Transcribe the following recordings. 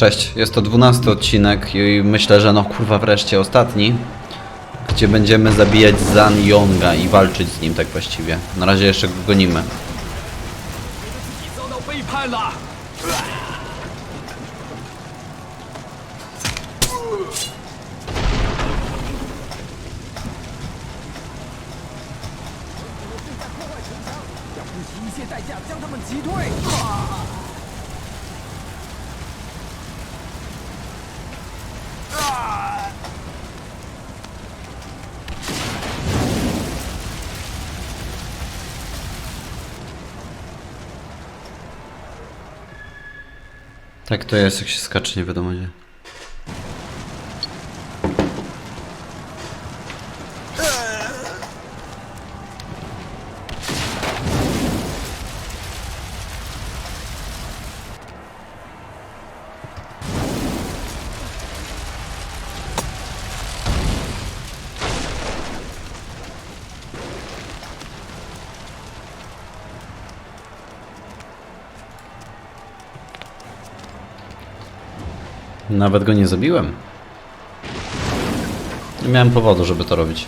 Cześć, jest to 12 odcinek i myślę, że no kurwa wreszcie ostatni, gdzie będziemy zabijać Zan Yonga i walczyć z nim tak właściwie. Na razie jeszcze go gonimy. Tak to jest, jak się skacze, nie wiadomo gdzie. Nawet go nie zabiłem. Nie miałem powodu, żeby to robić.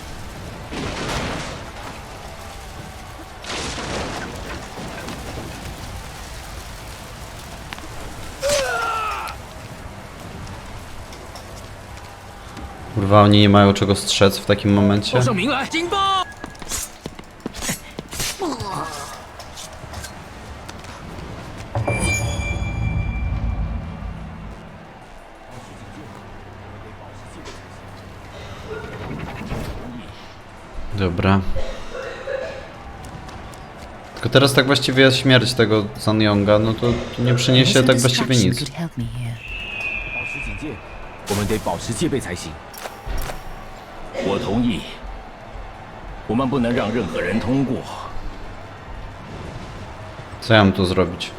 Kurwa, oni nie mają czego strzec w takim momencie. Dobra. Tylko teraz tak właściwie śmierć tego San Yonga, no to to nie przyniesie Some tak właściwie distraction nic. could help me here. 保持警戒，我们得保持戒备才行。我同意，我们不能让任何人通过。 Co ja mam tu zrobić?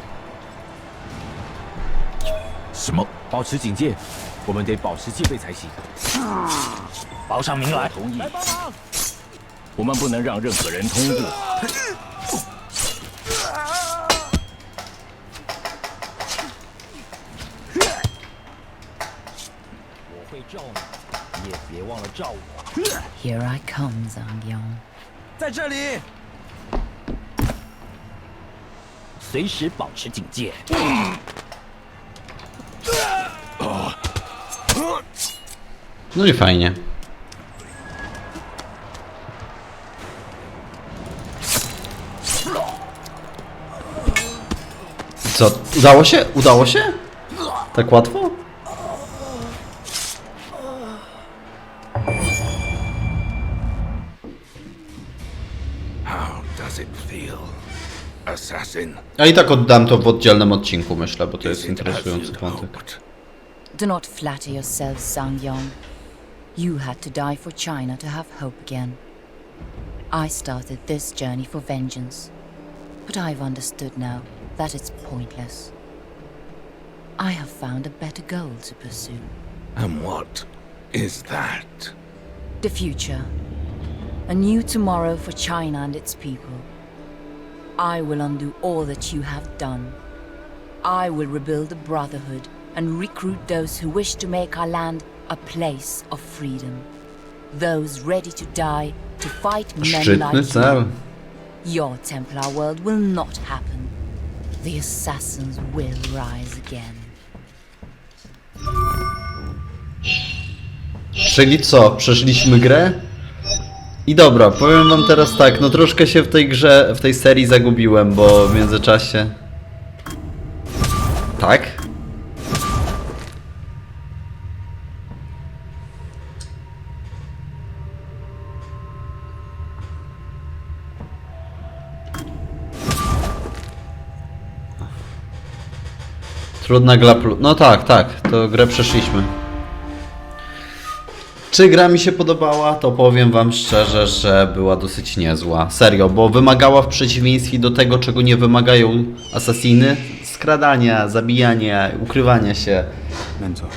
什么？保持警戒，我们得保持戒备才行。报上名来，同意。 我们不能让任何人通过。我会照你，你也别忘了照我。Here I come, Zhang Yong. 在这里，随时保持警戒。No i fajnie. Co? Udało się? Udało się? Tak łatwo? A i tak oddam to w oddzielnym odcinku, myślę, bo to jest interesujący wątek. Do not flatter yourself, Zhang Yong. You had to die for China to have hope again. I started this journey for vengeance, but I've understood now that it's pointless. I have found a better goal to pursue. And what is that? The future. A new tomorrow for China and its people. I will undo all that you have done. I will rebuild the Brotherhood and recruit those who wish to make our land a place of freedom. Those ready to die to fight men like cel. you. Your Templar world will not happen. The assassins will rise again. Czyli co? Przeszliśmy grę? I dobra, powiem wam teraz tak, no troszkę się w tej grze, w tej serii zagubiłem, bo w międzyczasie... Tak? Trudna gra plus... No tak, tak, to grę przeszliśmy. Czy gra mi się podobała? To powiem wam szczerze, że była dosyć niezła. Serio, bo wymagała w przeciwieństwie do tego, czego nie wymagają asasiny, skradania, zabijania, ukrywania się. Mentor.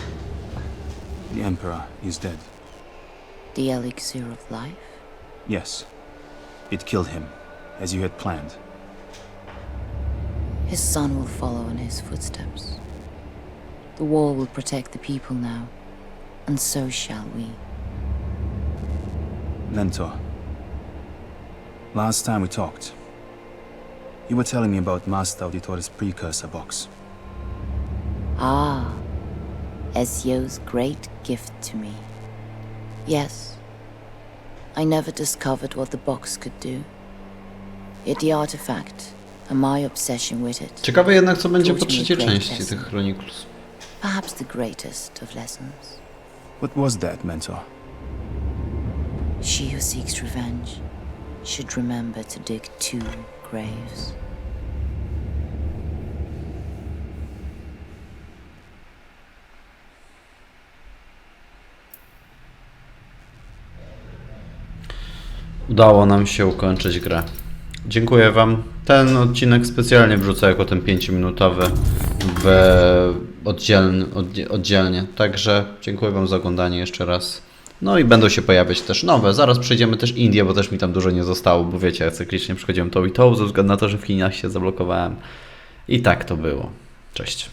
The Emperor is dead. The elixir of life? Yes. It killed him, as you had planned. His son will follow in his footsteps. The wall will protect the people now, and so shall we. Mentor. Last time we talked, you were telling me about Master Auditore's precursor box. Ah, Ezio's great gift to me. Yes, I never discovered what the box could do. Yet the artifact and my obsession with it, Ciekawe jednak, co będzie po trzeciej części tych Chronicles. perhaps the greatest of lessons. What was that, Mentor? She who seeks revenge should remember to dig two graves. Udało nam się ukończyć grę. Dziękuję Wam. Ten odcinek specjalnie wrzucę jako ten 5-minutowy w oddzielny, oddzie- oddzielnie. Także dziękuję Wam za oglądanie jeszcze raz. No i będą się pojawiać też nowe. Zaraz przejdziemy też Indię, bo też mi tam dużo nie zostało, bo wiecie, ja cyklicznie przychodziłem to i to, ze względu na to, że w Chinach się zablokowałem. I tak to było. Cześć.